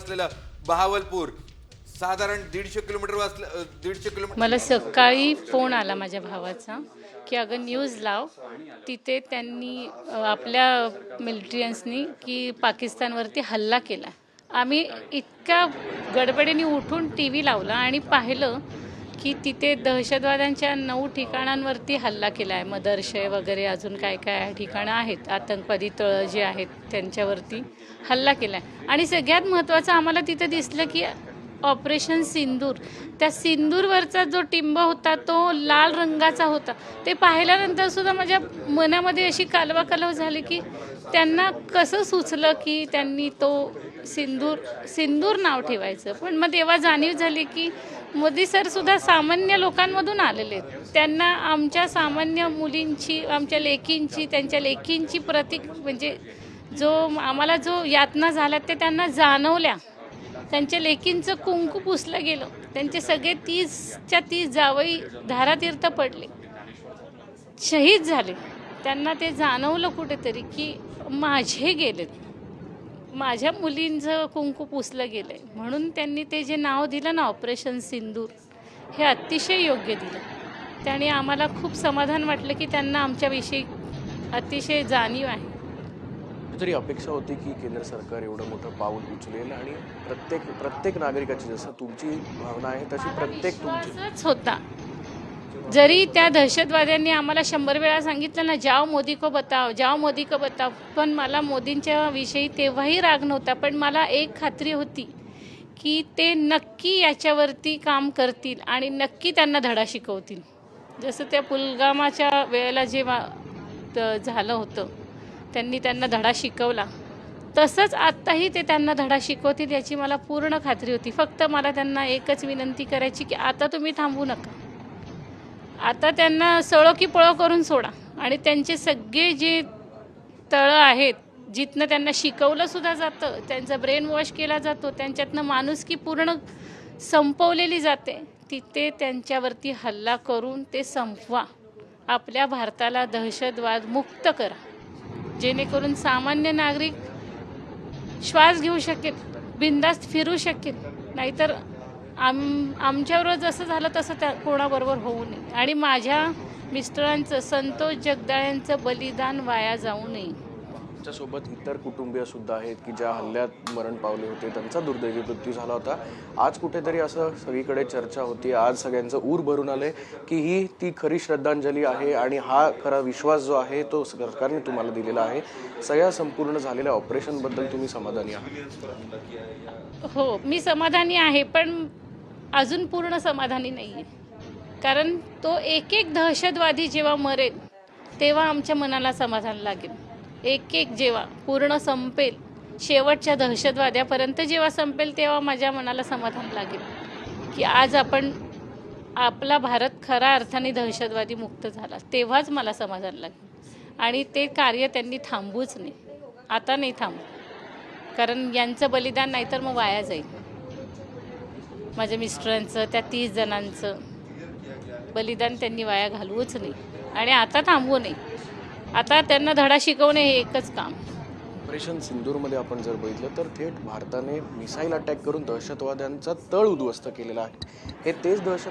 असलेलं बहावलपूर साधारण दीडशे किलोमीटर वाचलं दीडशे किलोमीटर मला सकाळी फोन आला माझ्या भावाचा की अगं न्यूज लाव तिथे त्यांनी आपल्या मिलिट्रियन्सनी की पाकिस्तानवरती हल्ला केला. आम्ही इतक्या गडबडीने उठून टी व्ही लावला आणि पाहिलं की तिथे दहशतवाद्यांच्या नऊ ठिकाणांवरती हल्ला केला आहे मदरशे वगैरे अजून काय काय ठिकाणं आहेत आतंकवादी तळं जे आहेत त्यांच्यावरती हल्ला केला आहे आणि सगळ्यात महत्त्वाचं आम्हाला तिथे दिसलं की ऑपरेशन सिंदूर. त्या सिंदूरवरचा जो टिंब होता तो लाल रंगाचा होता. ते पाहिल्यानंतर सुद्धा माझ्या मनामध्ये अशी कालवा कलव झाली की त्यांना कसं सुचलं की त्यांनी तो सिंदूर सिंदूर नाव ठेवायचं? पण मग तेव्हा जाणीव झाली की मोदी सर सुद्धा सामान्य लोकांमधून आलेले आहेत. त्यांना आमच्या सामान्य मुलींची आमच्या लेकींची त्यांच्या लेकींची प्रतीक म्हणजे जो आम्हाला जो यातना झाल्या ते त्यांना जाणवल्या. त्यांच्या लेकींचं कुंकू पुसलं गेलं. त्यांचे सगळे तीसच्या तीस जावई धारातीर्थ पडले. शहीद झाले. त्यांना ते जाणवलं कुठेतरी की माझे गेलेत. माझ्या मुलींचं कुंकू पुसलं गेलं आहे म्हणून त्यांनी ते जे नाव दिलं ना ऑपरेशन सिंदूर हे अतिशय योग्य दिलं. त्याने आम्हाला खूप समाधान वाटलं की त्यांना आमच्याविषयी अतिशय जाणीव आहे. तरी अपेक्षा होती की केंद्र सरकार एवढं मोठं पाऊल उचलेल आणि प्रत्येक प्रत्येक नागरिकाची जसं तुमची भावना आहे तशी प्रत्येक तुमची. विश्वासच होता. जरी त्या दहशतवाद्यांनी आम्हाला शंभर वेळा सांगितलं ना जाओ मोदी को बताव जाओ मोदी को बताव पण मला मोदींच्या विषयी तेव्हाही राग नव्हता पण मला एक खात्री होती की ते नक्की याच्यावरती काम करतील आणि नक्की त्यांना धडा शिकवतील. जसं त्या पुलगामाच्या वेळेला जेव्हा झालं होतं त्यांनी त्यांना धडा शिकवला. तसंच आत्ताही ते त्यांना धडा शिकवतील याची मला पूर्ण खात्री होती. फक्त मला त्यांना एकच विनंती करायची की आता तुम्ही थांबू नका. आता त्यांना सळो की पळो करून सोडा. आणि त्यांचे सगळे जे तळं आहेत जिथनं त्यांना शिकवलं सुद्धा जातं त्यांचा ब्रेन वॉश केला जातो त्यांच्यातनं माणुसकी पूर्ण संपवलेली जाते तिथे त्यांच्यावरती हल्ला करून ते संपवा. आपल्या भारताला दहशतवाद मुक्त करा. जेणेकरून सामान्य नागरिक श्वास घेऊ शकेल बिंदास्त फिरू शकेल नाहीतर आम आमच्याबरोबर जसं झालं तसं त्या कोणाबरोबर होऊ नये. आणि माझ्या मिस्टरांचं संतोष जगदाळ्यांचं बलिदान वाया जाऊ नये. त्याच्यासोबत इतर कुटुंबीय सुद्धा आहेत की ज्या हल्ल्यात मरण पावले होते. त्यांचा दुर्दैवी मृत्यू झाला होता. आज कुठेतरी असं सगळीकडे चर्चा होती. आज सगळ्यांचं ऊर भरून आलंय की ही ती खरी श्रद्धांजली आहे आणि हा खरा विश्वास जो आहे तो सरकारने तुम्हाला दिलेला आहे. सगळ्या संपूर्ण झालेल्या ऑपरेशनबद्दल तुम्ही समाधानी आहात? हो मी समाधानी आहे. पण अजून पूर्ण समाधानी नाही आहे कारण तो एक एक दहशतवादी जेव्हा मरेल तेव्हा आमच्या मनाला समाधान लागेल. एक एक जेव्हा पूर्ण संपेल शेवटच्या दहशतवाद्यापर्यंत जेव्हा संपेल तेव्हा माझ्या मनाला समाधान लागेल. की आज आपण आपला भारत खऱ्या अर्थाने दहशतवादी मुक्त झाला तेव्हाच मला समाधान लागेल. आणि ते कार्य त्यांनी थांबूच नाही आता नाही थांबू. कारण यांचं बलिदान नाहीतर मग वाया जाईल. माझ्या मिस्टरांचं त्या तीस जणांचं. बलिदान त्यांनी वाया घालवूच नाही. आणि आता थांबवू नये. आता त्यांना धडा शिकवणे हे एकच काम. ऑपरेशन सिंदूरमध्ये आपण जर बघितलं तर थेट भारताने मिसाईल अटॅक करून दहशतवाद्यांचा तळ उद्ध्वस्त केलेला आहे. हे तेच दहशत